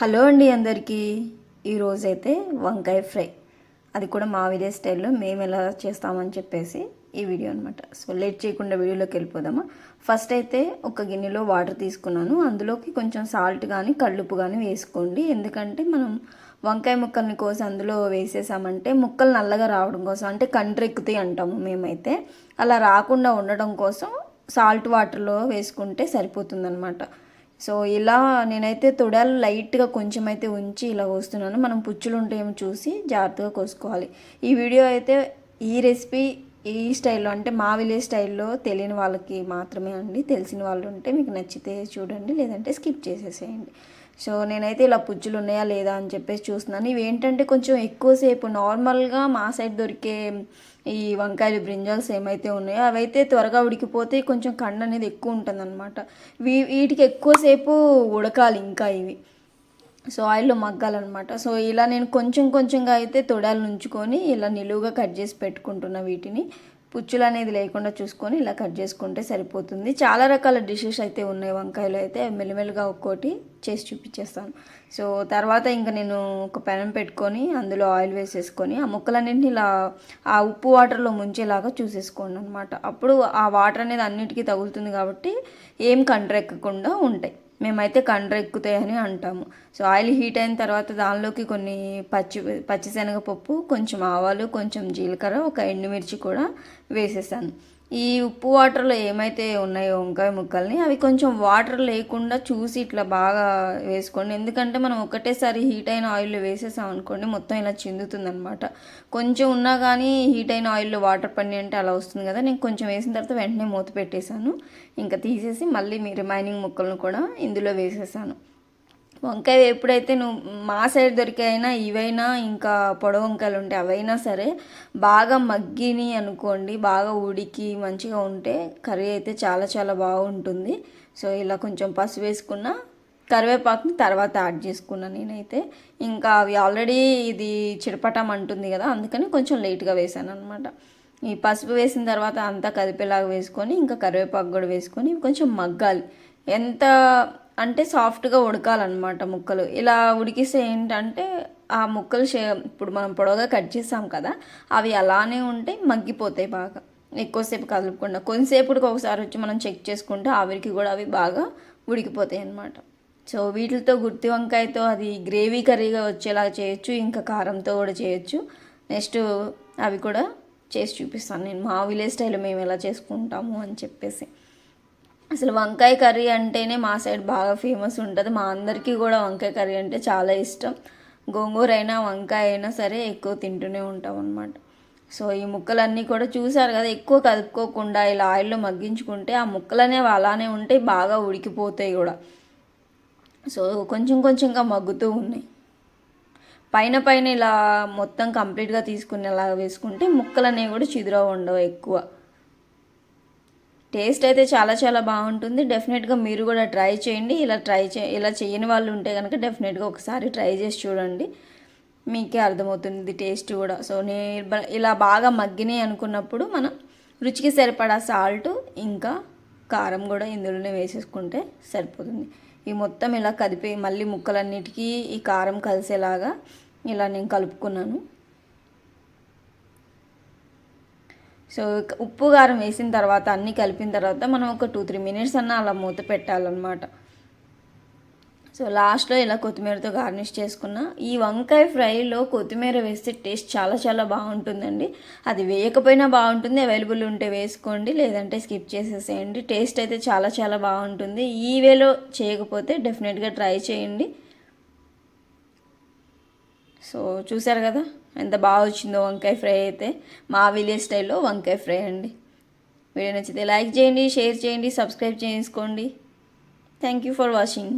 Hello అండి అందరికీ. ఈరోజైతే వంకాయ ఫ్రై. అది కూడా మా విలేజ్ స్టైల్లో మేము ఎలా చేస్తామని చెప్పేసి ఈ వీడియో అనమాట సో లేట్ చేయకుండా వీడియోలోకి వెళ్ళిపోదామా. ఫస్ట్ అయితే ఒక గిన్నెలో వాటర్ తీసుకున్నాను. అందులోకి కొంచెం సాల్ట్ కానీ కళ్ళుప్పు కానీ వేసుకోండి. ఎందుకంటే మనం వంకాయ ముక్కల్ని కోసి అందులో వేసేసామంటే ముక్కలు నల్లగా రావడం కోసం అంటే కంట్రెక్కుతాయి అంటాము మేమైతే. అలా రాకుండా ఉండడం కోసం సాల్ట్ వాటర్లో వేసుకుంటే సరిపోతుందన్నమాట. సో ఇలా నేనైతే తొడాలు లైట్గా కొంచెం అయితే ఉంచి ఇలా కోస్తున్నాను. మనం పుచ్చులు ఉంటాయేమో చూసి జాగ్రత్తగా కోసుకోవాలి. ఈ వీడియో అయితే ఈ రెసిపీ ఈ స్టైల్లో అంటే మా విలేజ్ స్టైల్లో తెలియని వాళ్ళకి మాత్రమే అండి. తెలిసిన వాళ్ళు ఉంటే మీకు నచ్చితే చూడండి లేదంటే స్కిప్ చేసేసేయండి. సో నేనైతే ఇలా పుజ్జులు ఉన్నాయా లేదా అని చెప్పేసి చూస్తున్నాను. ఇవి ఏంటంటే కొంచెం ఎక్కువసేపు నార్మల్గా మా సైడ్ దొరికే ఈ వంకాయలు బ్రింజాల్స్ ఏమైతే ఉన్నాయో అవైతే త్వరగా ఉడికిపోతే కొంచెం కండ అనేది ఎక్కువ ఉంటుందన్నమాట. వీ వీటికి ఎక్కువసేపు ఉడకాలి ఇంకా ఇవి. సో ఆయిల్లో మగ్గాలన్నమాట. సో ఇలా నేను కొంచెం కొంచెంగా అయితే తొడాలు ఉంచుకొని ఇలా నిలువుగా కట్ చేసి పెట్టుకుంటున్నా వీటిని. పుచ్చులు అనేది లేకుండా చూసుకొని ఇలా కట్ చేసుకుంటే సరిపోతుంది. చాలా రకాల డిషెస్ అయితే ఉన్నాయి వంకాయలు అయితే. మెల్లమెల్లగా ఒక్కోటి చేసి చూపించేస్తాను. సో తర్వాత ఇంకా నేను ఒక పెనం పెట్టుకొని అందులో ఆయిల్ వేసేసుకొని ఆ ముక్కలన్నింటినీ ఇలా ఆ ఉప్పు వాటర్లో ముంచేలాగా చూసేసుకోండి అనమాట అప్పుడు ఆ వాటర్ అనేది అన్నిటికీ తగులుతుంది కాబట్టి ఏం కండ్రెక్కకుండా ఉంటాయి. మేమైతే కండ్ర ఎక్కుతాయని అంటాము. సో ఆయిల్ హీట్ అయిన తర్వాత దానిలోకి కొన్ని పచ్చి పచ్చిశనగపప్పు కొంచెం ఆవాలు కొంచెం జీలకర్ర ఒక ఎండుమిర్చి కూడా వేసేసాను. ఈ ఉప్పు వాటర్లో ఏమైతే ఉన్నాయో వంకాయ ముక్కల్ని అవి కొంచెం వాటర్ లేకుండా చూసి ఇట్లా బాగా వేసుకోండి. ఎందుకంటే మనం ఒకటేసారి హీట్ అయిన ఆయిల్లో వేసేసాం అనుకోండి మొత్తం ఇలా చిందుతుంది అనమాట కొంచెం ఉన్నా కానీ హీట్ అయిన ఆయిల్లో వాటర్ పని అంటే అలా వస్తుంది కదా. నేను కొంచెం వేసిన తర్వాత వెంటనే మూత పెట్టేశాను. ఇంకా తీసేసి మళ్ళీ మీ రిమైనింగ్ ముక్కలను కూడా ఇందులో వేసేసాను. వంకాయ ఎప్పుడైతే నువ్వు మా సైడ్ దొరికైనా ఇవైనా ఇంకా పొడవ వంకాయలు ఉంటే అవైనా సరే బాగా మగ్గిని అనుకోండి బాగా ఉడికి మంచిగా ఉంటే కర్రీ అయితే చాలా చాలా బాగుంటుంది. సో ఇలా కొంచెం పసుపు వేసుకున్న కరివేపాకుని తర్వాత యాడ్ చేసుకున్నాను నేనైతే. ఇంకా అవి ఆల్రెడీ ఇది చిరపటం అంటుంది కదా అందుకని కొంచెం లేట్గా వేసాను అనమాట ఈ పసుపు వేసిన తర్వాత అంతా కదిపేలాగా వేసుకొని ఇంకా కరివేపాకు కూడా వేసుకొని కొంచెం మగ్గాలి. ఎంత అంటే సాఫ్ట్గా ఉడకాలన్నమాట ముక్కలు. ఇలా ఉడికిస్తే ఏంటంటే ఆ ముక్కలు షే ఇప్పుడు మనం పొడవుగా కట్ చేసాం కదా అవి అలానే ఉంటే మగ్గిపోతాయి బాగా. ఎక్కువసేపు కదలకుండా. కొంతసేపుడికి ఒకసారి వచ్చి మనం చెక్ చేసుకుంటే ఆవిరికి కూడా అవి బాగా ఉడికిపోతాయి అన్నమాట. సో వీటితో గుత్తి వంకాయతో అది గ్రేవీ కర్రీగా వచ్చేలా చేయొచ్చు ఇంకా కారంతో కూడా చేయొచ్చు. నెక్స్ట్ అవి కూడా చేసి చూపిస్తాను. నేను మా విలేజ్ స్టైల్ మేము ఎలా చేసుకుంటాము అని చెప్పేసి. అసలు వంకాయ కర్రీ అంటేనే మా సైడ్ బాగా ఫేమస్ ఉంటుంది. మా అందరికీ కూడా వంకాయ కర్రీ అంటే చాలా ఇష్టం. గోంగూర అయినా వంకాయ అయినా సరే ఎక్కువ తింటూనే ఉంటాం అనమాట సో ఈ ముక్కలన్నీ కూడా చూసారు కదా ఎక్కువ కదుపుకోకుండా ఇలా ఆయిల్లో మగ్గించుకుంటే ఆ ముక్కలనేవి అలానే ఉంటాయి బాగా ఉడికిపోతాయి కూడా. సో కొంచెం కొంచెంగా మగ్గుతూ ఉన్నాయి. పైన పైన ఇలా మొత్తం కంప్లీట్గా తీసుకునేలాగా వేసుకుంటే ముక్కలు అనేవి కూడా చిదురవ ఉండవు ఎక్కువ. టేస్ట్ అయితే చాలా చాలా బాగుంటుంది. డెఫినెట్గా మీరు కూడా ట్రై చేయండి. ఇలా ట్రై చే ఇలా చేయని వాళ్ళు ఉంటే కనుక డెఫినెట్గా ఒకసారి ట్రై చేసి చూడండి. మీకే అర్థమవుతుంది టేస్ట్ కూడా. సో నేను ఇలా బాగా మగ్గినాయి అనుకున్నప్పుడు మనం రుచికి సరిపడా సాల్ట్ ఇంకా కారం కూడా ఇందులోనే వేసేసుకుంటే సరిపోతుంది. ఈ మొత్తం ఇలా కదిపి మళ్ళీ ముక్కలన్నిటికీ ఈ కారం కలిసేలాగా ఇలా నేను కలుపుకున్నాను. సో ఉప్పు కారం వేసిన తర్వాత అన్నీ కలిపిన తర్వాత మనం ఒక టూ త్రీ మినిట్స్ అన్న అలా మూత పెట్టాలన్నమాట. సో లాస్ట్లో ఇలా కొత్తిమీరతో గార్నిష్ చేసుకున్న. ఈ వంకాయ ఫ్రైలో కొత్తిమీర వేస్తే టేస్ట్ చాలా చాలా బాగుంటుందండి. అది వేయకపోయినా బాగుంటుంది. అవైలబుల్ ఉంటే వేసుకోండి. లేదంటే స్కిప్ చేసేసేయండి. టేస్ట్ అయితే చాలా చాలా బాగుంటుంది. ఈ వేలో చేయకపోతే డెఫినెట్గా ట్రై చేయండి. సో చూసారు కదా ఎంత బాగా వచ్చిందో వంకాయ ఫ్రై అయితే. మా విలేజ్ స్టైల్లో వంకాయ ఫ్రై అండి. వీడియో నచ్చితే లైక్ చేయండి షేర్ చేయండి సబ్స్క్రైబ్ చేసుకోండి థ్యాంక్ యూ ఫర్ వాచింగ్